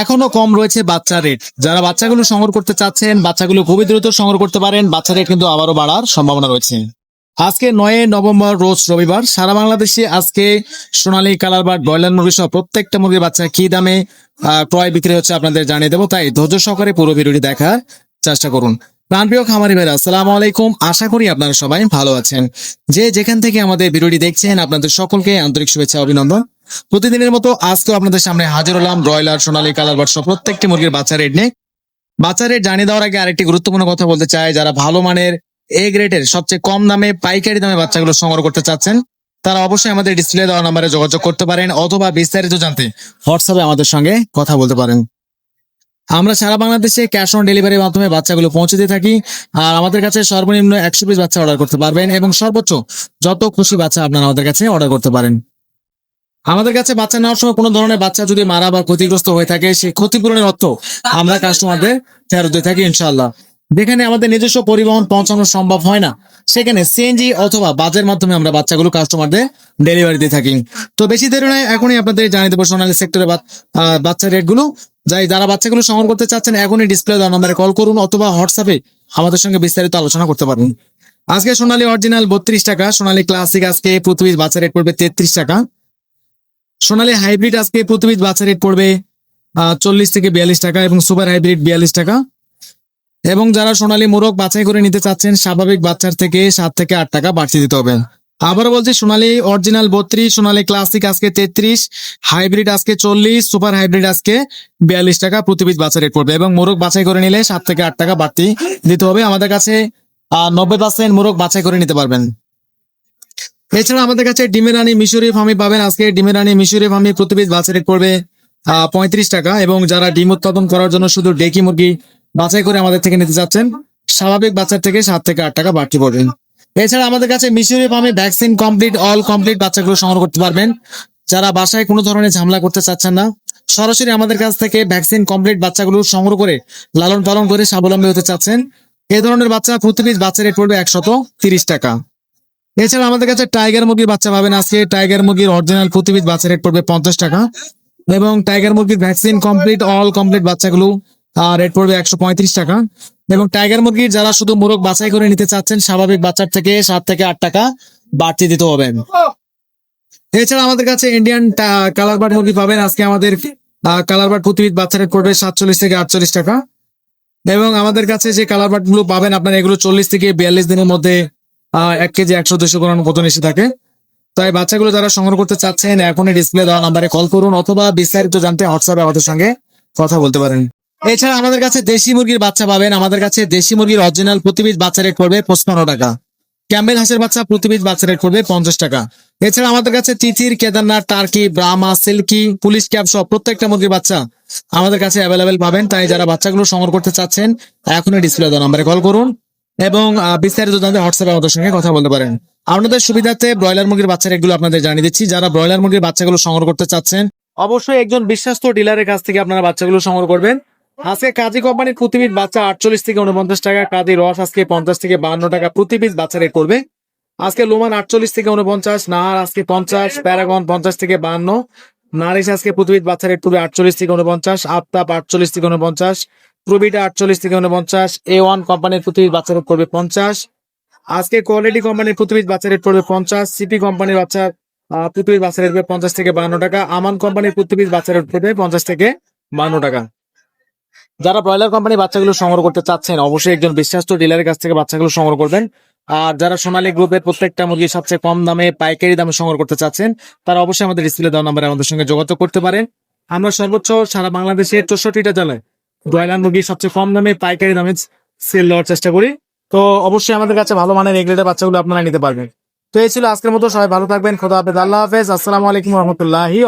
এখনও কম রয়েছে বাচ্চা রেট যারা বাচ্চাগুলো সংগ্রহ করতে চাচ্ছেন, বাচ্চাগুলো খুবই দ্রুত সংগ্রহ করতে পারেন, বাচ্চা রেট কিন্তু আবারও বাড়ার সম্ভাবনা রয়েছে। আজকে নয় নভেম্বর, রোজ রবিবার, সারা বাংলাদেশে আজকে সোনালী কালার বা ব্রয়লার মুরগি সহ প্রত্যেকটা মুরগির বাচ্চা কি দামে ক্রয় বিক্রি হচ্ছে আপনাদের জানিয়ে দেবো। তাই ধৈর্য সহকারে পুরো ভিডিওটি দেখার চেষ্টা করুন। প্রাণপ্রিয় খামারি ভাইরা, আসসালামু আলাইকুম। আশা করি আপনারা সবাই ভালো আছেন। যে যেখান থেকে আমাদের ভিডিওটি দেখছেন, আপনাদের সকলকে আন্তরিক শুভেচ্ছা, অভিনন্দন। প্রতিদিনের মতো আজকেও আপনাদের সামনে হাজির হলাম ব্রয়লার সোনালী কালার বাট প্রত্যেকটি মুরগির বাচ্চা রেট নিয়ে। বাচ্চা রেট জানিয়ে দেওয়ার আগে আরেকটি গুরুত্বপূর্ণ কথা বলতে চাই। যারা ভালো মানের এ গ্রেডের সবচেয়ে কম দামে পাইকারি দামে বাচ্চাগুলো সংগ্রহ করতে চাচ্ছেন, তারা অবশ্যই আমাদের ডিসপ্লে দেওয়া নাম্বারে যোগাযোগ করতে পারেন অথবা বিস্তারিত জানতে হোয়াটসঅ্যাপে আমাদের সঙ্গে কথা বলতে পারেন। আমরা সারা বাংলাদেশে ক্যাশ অন ডেলিভারির মাধ্যমে বাচ্চাগুলো পৌঁছে দিয়ে থাকি আর আমাদের কাছে সর্বনিম্ন একশো পিস বাচ্চা অর্ডার করতে পারবেন এবং সর্বোচ্চ যত খুশি বাচ্চা আপনারা আমাদের কাছে অর্ডার করতে পারেন। আমাদের কাছে বাচ্চা নেওয়ার সময় কোনো ধরনের বাচ্চা যদি মারা বা ক্ষতিগ্রস্ত হয়ে থাকে সেই ক্ষতিপূরণের অর্থ আমরা কাস্টমারদের ফেরত দিয়ে থাকি ইনশাল্লাহ যেখানে আমাদের নিজস্ব পরিবহন পৌঁছানো সম্ভব হয় না সেখানে সিএনজি অথবা বাজের মাধ্যমে আমরা বাচ্চাগুলো কাস্টমারদের ডেলিভারি দিয়ে থাকি। তো বেশি দেরি নয় এখনই আপনাদের জানিয়ে দেবো সোনালী সেক্টরে বাচ্চা রেটগুলো যাই যারা বাচ্চাগুলো সংগ্রহ করতে চাচ্ছেন এখনই ডিসপ্লে দেওয়া নম্বরে কল করুন অথবা হোয়াটসঅ্যাপে আমাদের সঙ্গে বিস্তারিত আলোচনা করতে পারবেন আজকে সোনালী অরিজিনাল বত্রিশ টাকা সোনালী ক্লাসিক আজকে পিস বাচ্চা রেট পড়বে তেত্রিশ টাকা। সোনালী হাইব্রিড আজকে প্রতি পিস বাচ্চা রেট পড়বে চল্লিশ থেকে বিয়াল্লিশ টাকা এবং সুপার হাইব্রিড বিয়াল্লিশ টাকা। এবং যারা সোনালী মোরগ বাছাই করে নিতে চাচ্ছেন, স্বাভাবিক বাচ্চার থেকে সাত থেকে আট টাকা বাড়তি দিতে হবে। আবারও বলছি, সোনালী অরিজিনাল বত্রিশ, সোনালী ক্লাসিক আজকে তেত্রিশ, হাইব্রিড আজকে চল্লিশ, সুপার হাইব্রিড আজকে বিয়াল্লিশ টাকা প্রতি পিস বাচ্চা রেট পড়বে। এবং মোরগ বাছাই করে নিলে সাত থেকে আট টাকা বাড়তি দিতে হবে। আমাদের কাছে নব্বই পার্সেন্ট মোরগ বাছাই করে নিতে পারবেন। এছাড়া আমাদের কাছে ডিমের রানী মিশরি ফার্মি পাবেন। আজকে ডিমের রানী মিশরি ফার্মি প্রতি পিস রেট পড়বে পঁয়ত্রিশ টাকা এবং যারা ডিম উৎপাদন করার জন্য শুধু ডেকি মুরগি বাছাই করে আমাদের থেকে নিতে চাচ্ছেন স্বাভাবিক বাচ্চার থেকে সাত থেকে আট টাকা বাড়তি পড়বেন এছাড়া আমাদের কাছে মিশরি ফার্মে ভ্যাকসিন কমপ্লিট, অল কমপ্লিট বাচ্চাগুলো সংগ্রহ করতে পারবেন। যারা বাসায় কোনো ধরনের ঝামেলা করতে চাচ্ছেন না, সরাসরি আমাদের কাছ থেকে ভ্যাকসিন কমপ্লিট বাচ্চাগুলো সংগ্রহ করে, লালন পালন করে স্বাবলম্বী হতে চাচ্ছেন। এই ধরনের বাচ্চা প্রতি বাচ্চা রেট পড়বে একশত তিরিশ টাকা। এছাড়া আমাদের কাছে টাইগার মুরগির বাচ্চা পাবেন আজকে। টাইগার মুরগির অরিজিনাল প্রতি পিস বাচ্চা রেট পড়বে পঞ্চাশ টাকা। এবং টাইগার মুরগির ভ্যাকসিন কমপ্লিট অল কমপ্লিট বাচ্চাগুলো রেট পড়বে একশো পঁয়ত্রিশ টাকা। এবং টাইগার মুরগির যারা শুধু মোরগ বাছাই করে নিতে চাচ্ছেন, স্বাভাবিক বাচ্চার থেকে সাত থেকে আট টাকা বাড়তি দিতে হবে। এছাড়া আমাদের কাছে ইন্ডিয়ান কালার বার্ড মুরগি পাবেন। আজকে আমাদের কালার বার্ড প্রতি পিস বাচ্চা রেট পড়বে সাতচল্লিশ থেকে আটচল্লিশ টাকা। এবং আমাদের কাছে যে কালার বার্ডগুলো পাবেন আপনার, এগুলো চল্লিশ থেকে বিয়াল্লিশ দিনের মধ্যে এক কেজি একশো দুশো গ্রাম ওজন এসে থাকে। তাই বাচ্চাগুলো যারা সংগ্রহ করতে চাচ্ছেন, এখনই ডিসপ্লে দেওয়া নাম্বারে কল করুন অথবা বিস্তারিত জানতে হোয়াটসঅ্যাপে আমাদের সঙ্গে কথা বলতে পারেন। এছাড়া আমাদের কাছে দেশি মুরগির বাচ্চা পাবেন। আমাদের কাছে দেশি মুরগির অরিজিনাল প্রতি পিস বাচ্চা রেট পড়বে পঁচপান্ন টাকা। ক্যাম্বেল হাঁসের বাচ্চা প্রতি পিস বাচ্চা রেট পড়বে পঞ্চাশ টাকা। এছাড়া আমাদের কাছে তিতির Kedarnath, turkey, Brahma, silkie, police cap সব প্রত্যেকটা মুরগির বাচ্চা আমাদের কাছে অ্যাভেলেবেল পাবেন। তাই যারা বাচ্চাগুলো সংগ্রহ করতে চাচ্ছেন, এখনই ডিসপ্লে দেওয়া নাম্বারে কল করুন। এবং বিস্তারিত জানতে হোয়াটসঅ্যাপে আমাদের সঙ্গে কথা বলতে পারেন। আপনাদের সুবিধার্থে ব্রয়লার মুরগির বাচ্চা রেটগুলো আপনাদের জানিয়ে দিচ্ছি। যারা ব্রয়লার মুরগির বাচ্চাগুলো সংগ্রহ করতে চাচ্ছেন, অবশ্যই একজন বিশ্বস্ত ডিলারের কাছ থেকে আপনারা বাচ্চাগুলো সংগ্রহ করবেন। আজকে কাজী কোম্পানির প্রতি বাচ্চা আটচল্লিশ থেকে উনপঞ্চাশ টাকা, কাজী রস আজকে পঞ্চাশ থেকে বান্ন টাকা। প্রতি বাচ্চা রেট করবে। আজকে লোমান আটচল্লিশ থেকে উনপঞ্চাশ নাহার আজকে পঞ্চাশ, প্যারাগন পঞ্চাশ থেকে বান্ন নারিশ আজকে প্রতি বাচ্চা রেট করবে আটচল্লিশ থেকে উনপঞ্চাশ আফতাব আটচল্লিশ থেকে উনপঞ্চাশ প্রবিটা আটচল্লিশ থেকে উনপঞ্চাশ এ ওয়ান কোম্পানির প্রতি পিস বাচ্চা রেট করবে পঞ্চাশ। আজকে কোয়ালিটি কোম্পানির পিস বাচ্চা রেট পড়বে পঞ্চাশ সিপি কোম্পানির বাচ্চার প্রতি বাচ্চা রেট পড়বে পঞ্চাশ থেকে বান্ন টাকা, আমান কোম্পানির পিস বাচ্চা রেট পড়বে পঞ্চাশ থেকে বান্ন টাকা। যারা ব্রয়লার কোম্পানির বাচ্চাগুলো সংগ্রহ করতে চাচ্ছেন, অবশ্যই একজন বিশ্বাস্ত ডিলারের কাছ থেকে বাচ্চাগুলো সংগ্রহ করবেন। আর যারা সোনালী গ্রুপের প্রত্যেকটা মুরগি সবচেয়ে কম দামে, পাইকারি দামে সংগ্রহ করতে চাচ্ছেন, তারা অবশ্যই আমাদের ডিসপ্লে দেওয়া নাম্বারে আমাদের সঙ্গে যোগাযোগ করতে পারেন। আমরা সর্বোচ্চ সারা বাংলাদেশের চৌষট্টিটা জেলায় ব্রয়লার মুরগি সবচেয়ে কম দামে পাইকারি দামে সেল দেওয়ার চেষ্টা করি। তো অবশ্যই আমাদের কাছে ভালো মানের এগ্রেডের বাচ্চাগুলো আপনারা নিতে পারবেন। তো এই ছিল আজকের মতো, সবাই ভালো থাকবেন, খোদা হাফেজ আল্লাহ হাফেজ আসসালামু আলাইকুম রহমতুল্লাহি